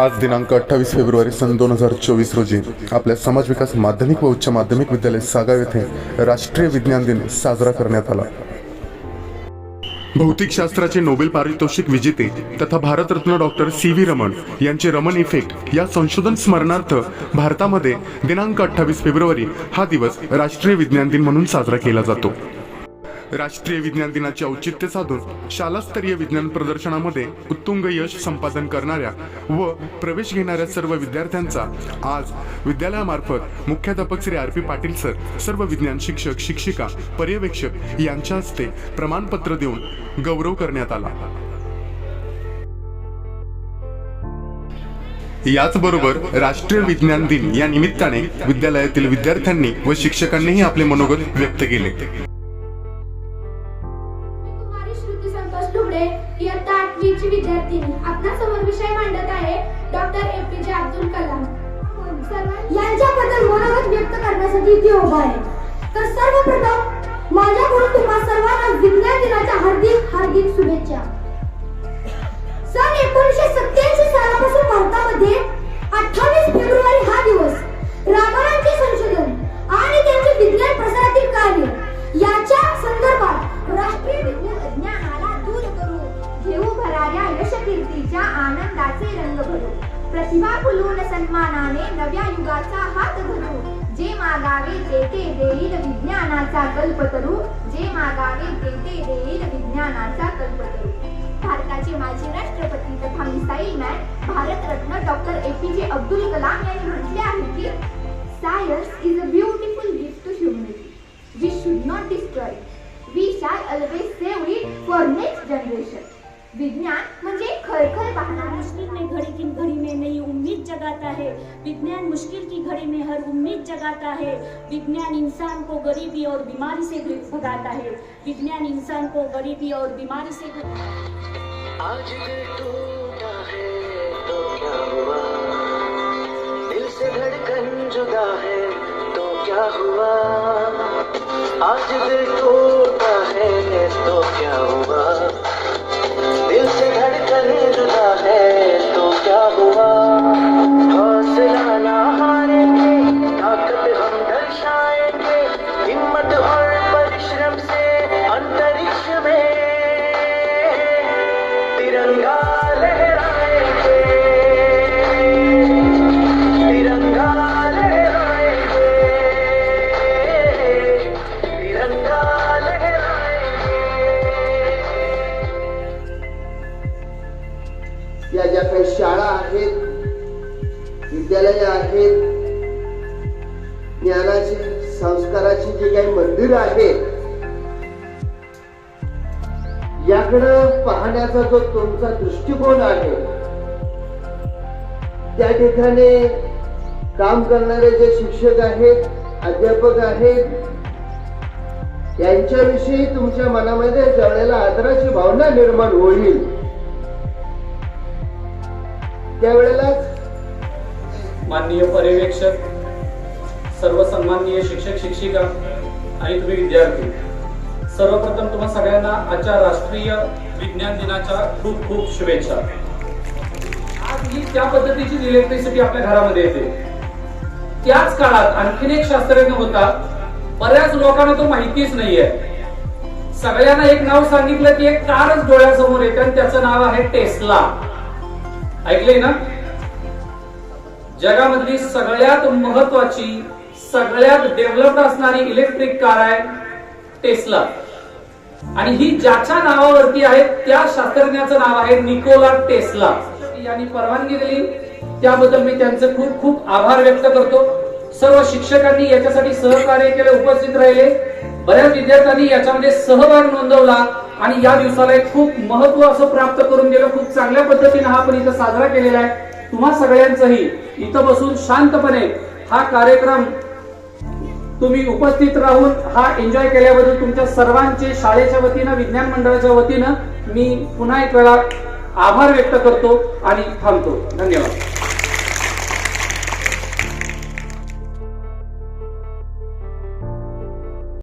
आज दिनांक अठ्ठावीस फेब्रुवारी सन दोन हजार चोवीस रोजी आपल्या समाज विकास माध्यमिक व उच्च माध्यमिक विद्यालय सागाव येथे राष्ट्रीय विज्ञान दिन साजरा करण्यात आला. भौतिकशास्त्राचे नोबेल पारितोषिक विजेते तथा Bharat Ratna doctor C V Raman यांचे रमण इफेक्ट या संशोधन स्मरणार्थ भारतामध्ये दिनांक अठ्ठावीस फेब्रुवारी हा दिवस राष्ट्रीय विज्ञान दिन म्हणून साजरा केला जातो. राष्ट्रीय विज्ञान दिनाचे औचित्य साधून शालास्तरीय विज्ञान प्रदर्शनामध्ये उत्तुंग यश संपादन करणाऱ्या व प्रवेश घेणाऱ्या सर्व विद्यार्थ्यांचा आज विद्यालयामार्फत मुख्याध्यापक Shri R P Patil sir सर्व विज्ञान शिक्षक शिक्षिका पर्यवेक्षक यांच्या हस्ते प्रमाणपत्र देऊन गौरव करण्यात आला. याचबरोबर राष्ट्रीय विज्ञान दिन या निमित्ताने विद्यालयातील विद्यार्थ्यांनी व शिक्षकांनीही आपले मनोगत व्यक्त केले. श्रुती संतोष लुगडे इयत्ता आठवीची विद्यार्थिनी. आपला समोर विषय मांडत आहे doctor A P J Abdul Kalam. यांच्याबद्दल मनोगत व्यक्त करण्यासाठी इथे उभा आहे. तर सर्वप्रथम माझ्याकडून तुम्हा सर्वांना विज्ञान दिनाच्या हार्दिक हार्दिक शुभेच्छा. प्रतिभा फुलून सन्मानाने नव्या युगाचा हात धरू. जे मागावे ते ते देईल विज्ञानाचा कल्पतरू जे मागावे ते ते देईल विज्ञानाचा कल्पतरू भारताचे माजी राष्ट्रपती तथा missile man Bharat Ratna doctor A P J Abdul Kalam यांनी म्हटले आहे की science is a beautiful gift to humanity we should not destroy we shall always save it for next generation विज्ञान म्हणजे खळखळ पाहणार जगाता है। विज्ञान मुश्किल की घड़ी में हर उम्मीद जगाता है। विज्ञान इंसान को गरीबी और बीमारी से भगाता है। विज्ञान इंसान को गरीबी और बीमारी से आज टूटा है तो क्या हुआ? दिल से धड़कन जुदा है तो क्या हुआ? आज दिल टूटा है तो क्या हुआ? जी काही मंदिर आहेत. याकडं पाहण्याचा जो तुमचा दृष्टिकोन आहे त्या ठिकाणी काम करणारे जे शिक्षक आहेत अध्यापक आहेत यांच्याविषयी तुमच्या मनामध्ये ज्यावेळेला आदराची भावना निर्माण होईल. त्यावेळेलाच माननीय पर्यवेक्षक सर्व सन्माननीय शिक्षक शिक्षिका आणि तुम्ही विद्यार्थी. सर्वप्रथम तुम्हा सगळ्यांना आजच्या राष्ट्रीय विज्ञान दिनाच्या खूप खूप शुभेच्छा. आज ही त्या पद्धतीची इलेक्ट्रिसिटी आपल्या घरामध्ये येते. त्याच काळात आणखीन एक शास्त्रज्ञ होता. बऱ्याच लोकांना तो माहितीच नाहीये. सगळ्यांना एक नाव सांगितलं की एक कारच डोळ्यासमोर येते आणि त्याचं नाव आहे टेस्ला. ऐकले ना? जगामधली सगळ्यात महत्वाची सगळ्यात डेव्हलप्ड असणारी इलेक्ट्रिक कार आहे टेस्ला. आणि ही ज्याच्या नावावरती आहे त्या शास्त्रज्ञाचं नाव आहे निकोला टेस्ला. यांनी परवानगी दिली. त्याबद्दल मी त्यांचे खूप खूप आभार व्यक्त करतो. सर्व शिक्षकांनी याच्यासाठी सहकार्य केले उपस्थित राहिले. बऱ्याच विद्यार्थ्यांनी याच्यामध्ये सहभाग नोंदवला आणि या दिवसाला एक खूप महत्त्व असं प्राप्त करून गेलं खूप चांगल्या पद्धतीने हा आपण इथं साजरा केलेला आहे. तुम्हा सगळ्यांचंही इथं बसून शांतपणे हा कार्यक्रम तुम्ही उपस्थित राहून हा एन्जॉय केल्याबद्दल तुमच्या सर्वांचे शाळेच्या वतीनं विज्ञान मंडळाच्या वतीनं मी पुन्हा एक वेळा आभार व्यक्त करतो आणि थांबतो. धन्यवाद.